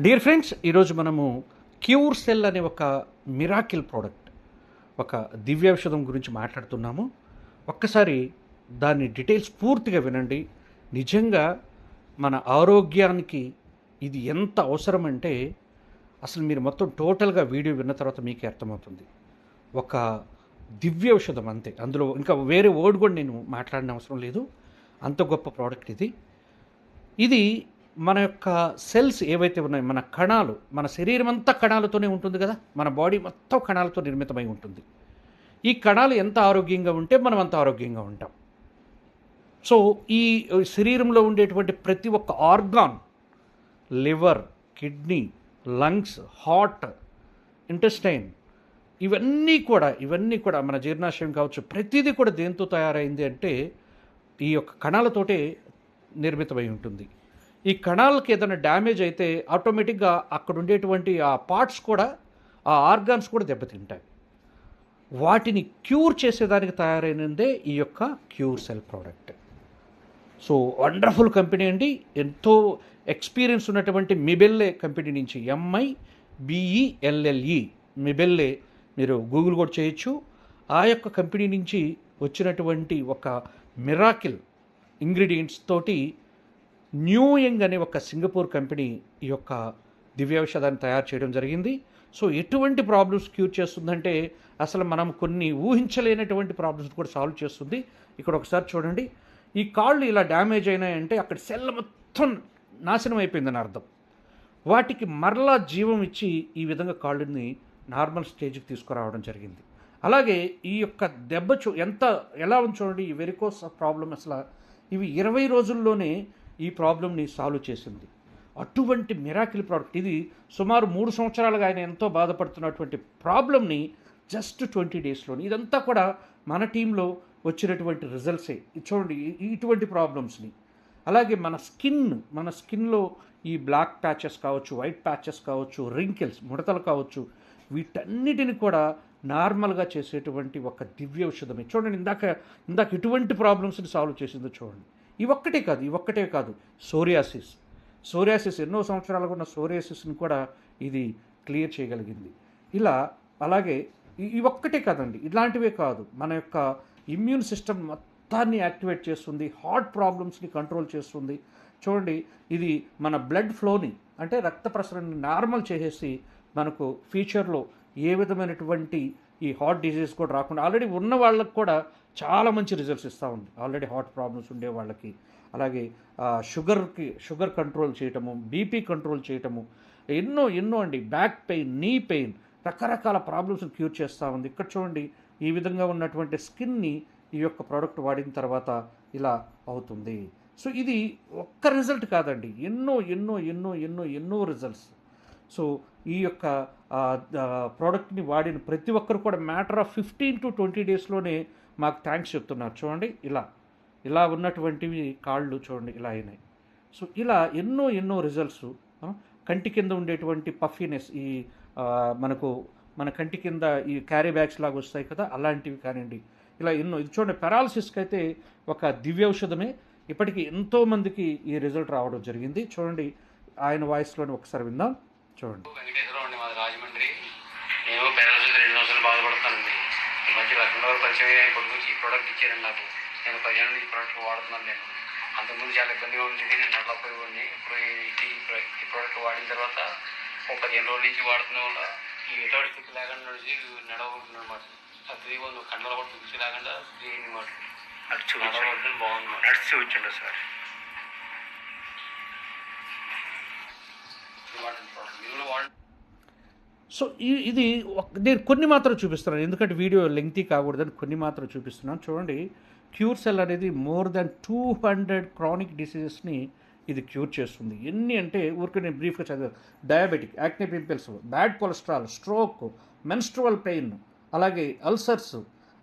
Dear friends ఈరోజు మనము cure cell అనే ఒక మిరాకిల్ ప్రోడక్ట్ ఒక దివ్య ఔషధం గురించి మాట్లాడుతున్నాము. ఒక్కసారి దాని డీటెయిల్స్ పూర్తిగా వినండి. నిజంగా మన ఆరోగ్యానికి ఇది ఎంత అవసరం అంటే అసలు మీరు మొత్తం టోటల్గా వీడియో విన్న తర్వాత మీకే అర్థమవుతుంది. ఒక దివ్య ఔషధం అంతే. అందులో ఇంకా వేరే వర్డ్ కూడా నేను మాట్లాడిన అవసరం లేదు. అంత గొప్ప ప్రోడక్ట్ ఇది. ఇది మన యొక్క సెల్స్ ఏవైతే ఉన్నాయో మన కణాలు మన శరీరం అంతా కణాలతోనే ఉంటుంది కదా? మన బాడీ మొత్తం కణాలతో నిర్మితమై ఉంటుంది. ఈ కణాలు ఎంత ఆరోగ్యంగా ఉంటే మనం అంత ఆరోగ్యంగా ఉంటాం. సో ఈ శరీరంలో ఉండేటువంటి ప్రతి ఒక్క organ liver kidney lungs heart intestine ఇవన్నీ కూడా ఇవన్నీ కూడా మన జీర్ణాశయం కావచ్చు ప్రతిదీ కూడా దేంతో తయారైంది అంటే ఈ యొక్క కణాలతోటే నిర్మితమై ఉంటుంది. ఈ కణాలకి ఏదైనా డ్యామేజ్ అయితే ఆటోమేటిక్గా అక్కడ ఉండేటువంటి ఆ పార్ట్స్ కూడా ఆ ఆర్గాన్స్ కూడా దెబ్బతింటాయి. వాటిని క్యూర్ చేసేదానికి తయారైనదే ఈ యొక్క Cure Cell product. So wonderful company అండి. ఎంతో ఎక్స్పీరియన్స్ ఉన్నటువంటి మిబెల్లే కంపెనీ నుంచి ఎంఐ బిఈఎల్ఎల్ఈ మిబెల్లే మీరు గూగుల్ కూడా చేయొచ్చు. ఆ యొక్క కంపెనీ నుంచి వచ్చినటువంటి ఒక మిరాకిల్ ఇంగ్రీడియంట్స్ తోటి న్యూయంగ్ అనే ఒక సింగపూర్ కంపెనీ ఈ యొక్క దివ్యౌషధాన్ని తయారు చేయడం జరిగింది. సో ఎటువంటి ప్రాబ్లమ్స్ క్యూర్ చేస్తుందంటే అసలు మనం కొన్ని ఊహించలేనటువంటి ప్రాబ్లమ్స్ కూడా సాల్వ్ చేస్తుంది. ఇక్కడ ఒకసారి చూడండి. ఈ కాళ్ళు ఇలా డ్యామేజ్ అయినాయంటే అక్కడ సెల్ మొత్తం నాశనం అయిపోయిందని అర్థం. వాటికి మరలా జీవం ఇచ్చి ఈ విధంగా కాళ్ళని నార్మల్ స్టేజ్కి తీసుకురావడం జరిగింది. అలాగే ఈ యొక్క దెబ్బ చూ ఎంత ఎలా ఉంది చూడండి ఈ వెరికోస్ ప్రాబ్లం అసలు ఇవి ఇరవై రోజుల్లోనే ఈ ప్రాబ్లమ్ని సాల్వ్ చేసింది. అటువంటి మిరాకిల్ ప్రోడక్ట్ ఇది సుమారు మూడు సంవత్సరాలుగా ఆయన ఎంతో బాధపడుతున్నటువంటి ప్రాబ్లమ్ని జస్ట్ ట్వంటీ డేస్లోని ఇదంతా కూడా మన టీంలో వచ్చినటువంటి రిజల్ట్సే ఇది చూడండి ఇటువంటి ప్రాబ్లమ్స్ని అలాగే మన స్కిన్ మన స్కిన్లో ఈ బ్లాక్ ప్యాచెస్ కావచ్చు వైట్ ప్యాచెస్ కావచ్చు రింకిల్స్ ముడతలు కావచ్చు వీటన్నిటిని కూడా నార్మల్గా చేసేటువంటి ఒక దివ్య ఔషధమే. చూడండి ఇందాక ఇందాక ఇటువంటి ప్రాబ్లమ్స్ని సాల్వ్ చేసిందో చూడండి. ఈ కాదు ఈ ఒక్కటే కాదు సోరియాసిస్. సోరియాసిస్ ఎన్నో సంవత్సరాలుగా ఉన్న సోరియాసిస్ని కూడా ఇది క్లియర్ చేయగలిగింది. ఇలా అలాగే ఈ కాదండి ఇలాంటివే కాదు. మన యొక్క ఇమ్యూన్ సిస్టమ్ మొత్తాన్ని యాక్టివేట్ చేస్తుంది హార్ట్ ప్రాబ్లమ్స్ని కంట్రోల్ చేస్తుంది. చూడండి ఇది మన బ్లడ్ ఫ్లోని అంటే రక్త ప్రసరణని నార్మల్ చేసేసి మనకు ఫ్యూచర్లో ఏ విధమైనటువంటి ఈ హార్ట్ డిజీజ్ కూడా రాకుండా ఆల్రెడీ ఉన్న వాళ్ళకు కూడా చాలా మంచి రిజల్ట్స్ ఇస్తూ ఉంది. ఆల్రెడీ హార్ట్ ప్రాబ్లమ్స్ ఉండే వాళ్ళకి. అలాగే షుగర్కి షుగర్ కంట్రోల్ చేయటము బీపీ కంట్రోల్ చేయటము ఎన్నో ఎన్నో అండి. బ్యాక్ పెయిన్ నీ పెయిన్ రకరకాల ప్రాబ్లమ్స్ని క్యూర్ చేస్తూ ఉంది. ఇక్కడ చూడండి ఈ విధంగా ఉన్నటువంటి స్కిన్ని ఈ యొక్క ప్రోడక్ట్ వాడిన తర్వాత ఇలా అవుతుంది. సో ఇది ఒక్క రిజల్ట్ కాదండి. ఎన్నో ఎన్నో ఎన్నో ఎన్నో ఎన్నో రిజల్ట్స్ సో ఈ యొక్క ప్రోడక్ట్ని వాడిన ప్రతి ఒక్కరు కూడా matter of fifteen to twenty డేస్లోనే మాకు థ్యాంక్స్ చెప్తున్నారు. చూడండి ఇలా ఇలా ఉన్నటువంటివి కాళ్ళు చూడండి ఇలా అయినాయి. సో ఇలా ఎన్నో ఎన్నో రిజల్ట్స్ కంటి కింద ఉండేటువంటి పఫీనెస్ ఈ మనకు మన కంటి కింద ఈ క్యారీ బ్యాగ్స్ లాగా వస్తాయి కదా అలాంటివి కానివ్వండి. ఇలా ఎన్నో ఇది చూడండి పెరాలసిస్కి అయితే ఒక దివ్యౌషధమే. ఇప్పటికీ ఎంతోమందికి ఈ రిజల్ట్ రావడం జరిగింది. చూడండి ఆయన వాయిస్లోని ఒకసారి విందాం. చూడండి. రాజమండ్రి. నేను రెండు లక్ష్మణ్ గారు పరిచయం అయ్యి ఆయన కొడుకు ఈ ప్రోడక్ట్ ఇచ్చారండి నాకు. నేను పదిహేను ఈ ప్రోడక్ట్ వాడుతున్నాను నేను. అంతకుముందు చాలా ఇబ్బందిగా ఉండేది నేను నడలేకపోయేవాడిని ఇప్పుడు ఈ ఈ ప్రో- ఈ ప్రోడక్ట్ వాడిన తర్వాత ఒక పదిహేను రోజుల నుంచి వాడుతున్న వల్ల ఈ ఎటువంటి స్థితి లేకుండా నడిచి నడవకుంటున్నాను అనమాట ఆ ఫ్రీ ఉంది కండలు కూడా స్థితి లేకుండా అయింది అనమాట నడవడం బాగుంది నడిచి చూపించండి సార్ మీరు వాడండి సో ఈ- ఇది నేను కొన్ని మాత్రం చూపిస్తున్నాను. ఎందుకంటే వీడియో లెంగ్తీ కాకూడదని కొన్ని మాత్రం చూపిస్తున్నాను. చూడండి క్యూర్ సెల్ అనేది more than two hundred chronic డిసీజెస్ని ఇది క్యూర్ చేస్తుంది. ఎన్ని అంటే ఊరికి నేను బ్రీఫ్గా చదివాను. Diabetic acne pimples bad cholesterol stroke menstrual pain అలాగే అల్సర్స్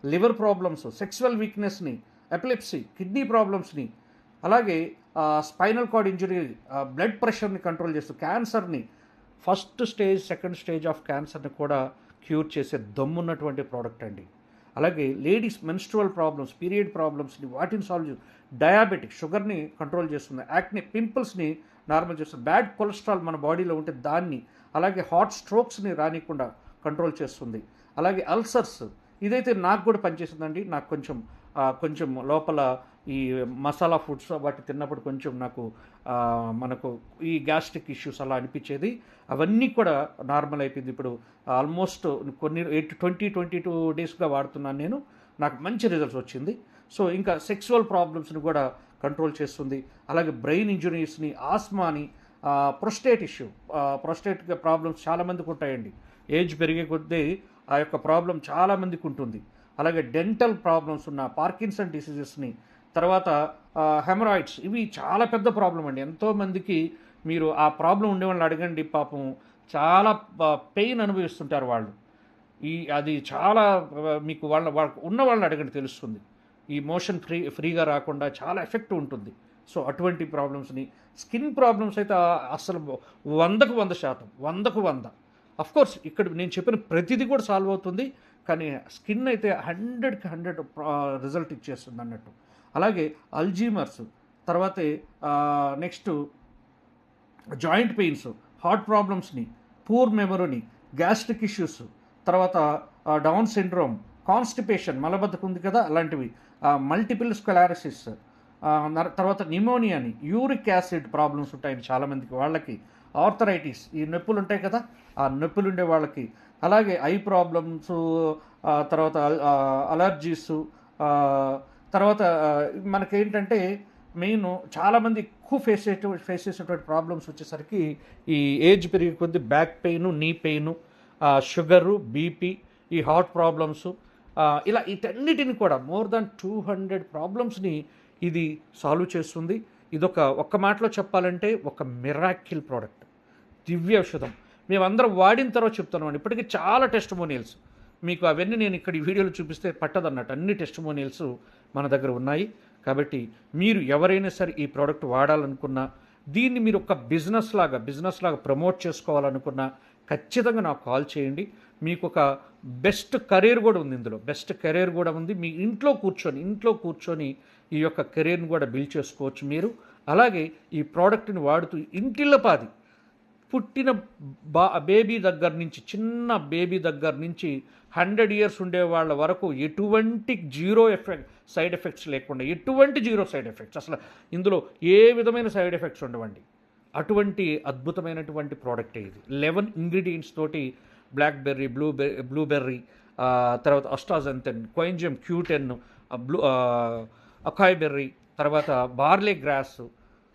లివర్ ప్రాబ్లమ్స్ సెక్సువల్ వీక్నెస్ని ఎపిలెప్సీ కిడ్నీ ప్రాబ్లమ్స్ని అలాగే స్పైనల్ కార్డ్ ఇంజరీ బ్లడ్ ప్రెషర్ని కంట్రోల్ చేస్తూ క్యాన్సర్ని first stage second stage of క్యాన్సర్ని కూడా క్యూర్ చేసే దమ్మున్నటువంటి ప్రోడక్ట్ అండి. అలాగే లేడీస్ మెన్స్ట్రువల్ ప్రాబ్లమ్స్ పీరియడ్ ప్రాబ్లమ్స్ని వాటిని సాల్వ్ చేసి డయాబెటిక్ షుగర్ని కంట్రోల్ చేస్తుంది యాక్ని పింపుల్స్ని నార్మల్ చేస్తుంది బ్యాడ్ కొలెస్ట్రాల్ మన బాడీలో ఉంటే దాన్ని అలాగే హాట్ స్ట్రోక్స్ని రానికుండా కంట్రోల్ చేస్తుంది. అలాగే అల్సర్స్ ఇదైతే నాకు కూడా పనిచేసిందండి నాకు కొంచెం కొంచెం లోపల ఈ మసాలా ఫుడ్స్ వాటి తిన్నప్పుడు కొంచెం నాకు మనకు ఈ గ్యాస్ట్రిక్ ఇష్యూస్ అలా అనిపించేది. అవన్నీ కూడా నార్మల్ అయిపోయింది. ఇప్పుడు ఆల్మోస్ట్ కొన్ని ఎయిట్ ట్వంటీ ట్వంటీ టూ డేస్గా వాడుతున్నాను నేను. నాకు మంచి రిజల్ట్స్ వచ్చింది. సో ఇంకా సెక్సువల్ ప్రాబ్లమ్స్ని కూడా కంట్రోల్ చేస్తుంది. అలాగే బ్రెయిన్ ఇంజురీస్ని ఆస్మాని ప్రొస్టేట్ ఇష్యూ ప్రొస్టేట్ ప్రాబ్లమ్స్ చాలామందికి ఉంటాయండి. ఏజ్ పెరిగే కొద్దీ ఆ యొక్క ప్రాబ్లం చాలామందికి ఉంటుంది. అలాగే డెంటల్ ప్రాబ్లమ్స్ ఉన్న పార్కిన్సన్ డిసీజెస్ని తర్వాత హెమరాయిడ్స్ ఇవి చాలా పెద్ద ప్రాబ్లం అండి. ఎంతోమందికి మీరు ఆ ప్రాబ్లం ఉండే వాళ్ళని అడగండి పాపం చాలా పెయిన్ అనుభవిస్తుంటారు వాళ్ళు. ఈ అది చాలా మీకు వాళ్ళ వాళ్ళ ఉన్న వాళ్ళని అడగండి తెలుస్తుంది. ఈ మోషన్ ఫ్రీ ఫ్రీగా రాకుండా చాలా ఎఫెక్ట్ ఉంటుంది. సో అటువంటి ప్రాబ్లమ్స్ని స్కిన్ ప్రాబ్లమ్స్ అయితే అసలు వందకు వంద శాతం వందకు వంద. కోర్స్ ఇక్కడ నేను చెప్పిన ప్రతిదీ కూడా సాల్వ్ అవుతుంది కానీ స్కిన్ అయితే హండ్రెడ్కి హండ్రెడ్ రిజల్ట్ ఇచ్చేస్తుంది అన్నట్టు. అలాగే అల్జీమర్స్ తర్వాత నెక్స్ట్ జాయింట్ పెయిన్స్ హార్ట్ ప్రాబ్లమ్స్ని పూర్ మెమరీని గ్యాస్ట్రిక్ ఇష్యూస్ తర్వాత డౌన్ సిండ్రోమ్ కాన్స్టిపేషన్ మలబద్ధకం ఉంది కదా అలాంటివి మల్టిపుల్ స్క్లారసిస్ తర్వాత నిమోనియాని యూరిక్ యాసిడ్ ప్రాబ్లమ్స్ ఉంటాయని చాలామందికి వాళ్ళకి ఆర్థరైటిస్ ఈ నొప్పులు ఉంటాయి కదా ఆ నొప్పులు ఉండే వాళ్ళకి అలాగే ఐ ప్రాబ్లమ్స్ తర్వాత అలర్జీస్ తర్వాత మనకేంటంటే మెయిన్ చాలామంది ఎక్కువ ఫేస్ ఫేస్ చేసేటువంటి ప్రాబ్లమ్స్ వచ్చేసరికి ఈ ఏజ్ పెరిగే కొద్దీ back pain knee pain sugar BP ఈ హార్ట్ ప్రాబ్లమ్స్ ఇలా వీటన్నిటిని కూడా మోర్ దాన్ టూ హండ్రెడ్ ప్రాబ్లమ్స్ని ఇది సాల్వ్ చేస్తుంది. ఇదొక ఒక్క మాటలో చెప్పాలంటే ఒక మిరాకిల్ ప్రోడక్ట్. దివ్య ఔషధం. మేమందరం వాడిన తర్వాత చెప్తున్నాం ఇప్పటికీ చాలా టెస్టిమోనియల్స్. మీకు అవన్నీ నేను ఇక్కడ ఈ వీడియోలో చూపిస్తే పట్టదన్నట్టు. అన్ని టెస్టిమోనియల్స్ మన దగ్గర ఉన్నాయి. కాబట్టి మీరు ఎవరైనా సరే ఈ ప్రోడక్ట్ వాడాలనుకున్నా దీన్ని మీరు ఒక బిజినెస్ లాగా బిజినెస్ లాగా ప్రమోట్ చేసుకోవాలనుకున్నా ఖచ్చితంగా నాకు కాల్ చేయండి. మీకు ఒక బెస్ట్ కెరీర్ కూడా ఉంది ఇందులో. బెస్ట్ కెరీర్ కూడా ఉంది. మీ ఇంట్లో కూర్చొని ఇంట్లో కూర్చొని ఈ యొక్క కెరీర్ని కూడా బిల్డ్ చేసుకోవచ్చు మీరు. అలాగే ఈ ప్రోడక్ట్ని వాడుతూ ఇంటిల్లపాది పుట్టిన బా బేబీ దగ్గర నుంచి చిన్న బేబీ దగ్గర నుంచి హండ్రెడ్ ఇయర్స్ ఉండే వాళ్ళ వరకు ఎటువంటి జీరో ఎఫెక్ట్ సైడ్ ఎఫెక్ట్స్ లేకుండా ఎటువంటి జీరో సైడ్ ఎఫెక్ట్స్ అసలు ఇందులో ఏ విధమైన సైడ్ ఎఫెక్ట్స్ ఉండవండి. అటువంటి అద్భుతమైనటువంటి ప్రోడక్ట్ ఇది. లెవెన్ ఇంగ్రీడియంట్స్ తోటి బ్లాక్ బెర్రీ బ్లూ బ్లూబెర్రీ తర్వాత astaxanthin coenzyme Q ten blue acai berry తర్వాత బార్లే గ్రాస్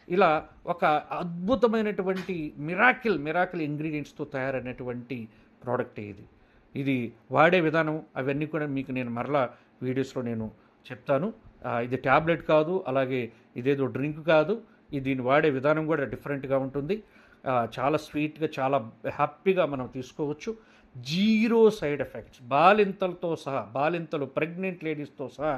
ఇలా ఒక అద్భుతమైనటువంటి మిరాకిల్ మిరాకిల్ ఇంగ్రీడియంట్స్తో తయారైనటువంటి ప్రోడక్ట్ ఇది. ఇది వాడే విధానం అవన్నీ కూడా మీకు నేను మరలా వీడియోస్లో నేను చెప్తాను. ఇది ట్యాబ్లెట్ కాదు అలాగే ఇదేదో డ్రింక్ కాదు. ఇది దీన్ని వాడే విధానం కూడా డిఫరెంట్గా ఉంటుంది. చాలా స్వీట్గా చాలా హ్యాపీగా మనం తీసుకోవచ్చు. జీరో సైడ్ ఎఫెక్ట్స్ బాలింతలతో సహా బాలింతలు ప్రెగ్నెంట్ లేడీస్తో సహా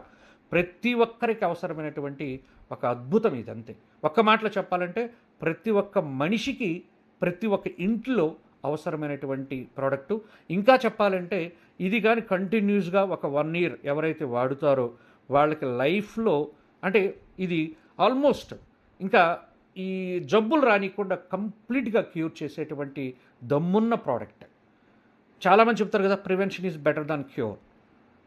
ప్రతి ఒక్కరికి అవసరమైనటువంటి ఒక అద్భుతం ఇది అంతే ఒక్క మాటలో చెప్పాలంటే ప్రతి ఒక్క మనిషికి ప్రతి ఒక్క ఇంట్లో అవసరమైనటువంటి ప్రోడక్టు. ఇంకా చెప్పాలంటే ఇది కానీ కంటిన్యూస్గా ఒక వన్ ఇయర్ ఎవరైతే వాడుతారో వాళ్ళకి లైఫ్లో అంటే ఇది ఆల్మోస్ట్ ఇంకా ఈ జబ్బులు రానికుండా కంప్లీట్గా క్యూర్ చేసేటువంటి దమ్మున్న ప్రోడక్ట్. చాలామంది చెప్తారు కదా prevention is better than cure.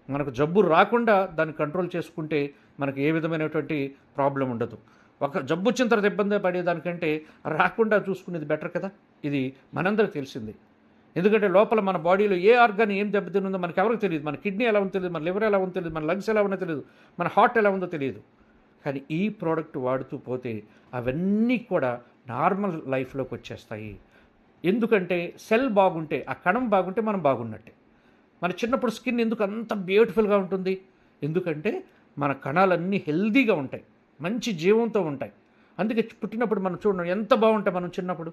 మనకు జబ్బు రాకుండా దాన్ని కంట్రోల్ చేసుకుంటే మనకు ఏ విధమైనటువంటి ప్రాబ్లం ఉండదు. ఒక జబ్బు వచ్చిన తర్వాత ఇబ్బంది పడేదానికంటే రాకుండా చూసుకునేది బెటర్ కదా? ఇది మనందరికి తెలిసింది. ఎందుకంటే లోపల మన బాడీలో ఏ ఆర్గాన్ ఏం దెబ్బతినుందో మనకి ఎవరికి తెలియదు. మన కిడ్నీ ఎలా ఉందో తెలియదు మన లివర్ ఎలా ఉందో తెలియదు మన లంగ్స్ ఎలా ఉందో తెలియదు మన హార్ట్ ఎలా ఉందో తెలియదు. కానీ ఈ ప్రోడక్ట్ వాడుతూ పోతే అవన్నీ కూడా నార్మల్ లైఫ్లోకి వచ్చేస్తాయి. ఎందుకంటే సెల్ బాగుంటే ఆ కణం బాగుంటే మనం బాగున్నట్టే. మన చిన్నప్పుడు స్కిన్ ఎందుకు అంత బ్యూటిఫుల్గా ఉంటుంది? ఎందుకంటే మన కణాలన్నీ హెల్దీగా ఉంటాయి. మంచి జీవంతో ఉంటాయి. అందుకే పుట్టినప్పుడు మనం చూడండి ఎంత బాగుంటాయి మనం చిన్నప్పుడు.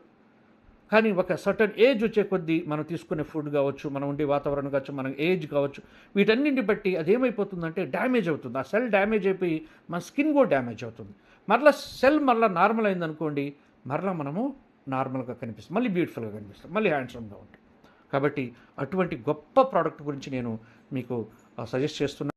కానీ ఒక సర్టన్ ఏజ్ వచ్చే కొద్దీ మనం తీసుకునే ఫుడ్ కావచ్చు మనం ఉండే వాతావరణం కావచ్చు మన ఏజ్ కావచ్చు వీటన్నింటి బట్టి అది ఏమైపోతుందంటే డ్యామేజ్ అవుతుంది. ఆ సెల్ డ్యామేజ్ అయిపోయి మన స్కిన్ కూడా డ్యామేజ్ అవుతుంది. మరలా సెల్ మరలా నార్మల్ అయిందనుకోండి మరలా మనము నార్మల్గా కనిపిస్తాం. మళ్ళీ బ్యూటిఫుల్గా కనిపిస్తాం. మళ్ళీ హ్యాండ్సమ్గా ఉంటాం. కాబట్టి అటువంటి గొప్ప ప్రోడక్ట్ గురించి నేను మీకు సజెస్ట్ చేస్తున్నాను.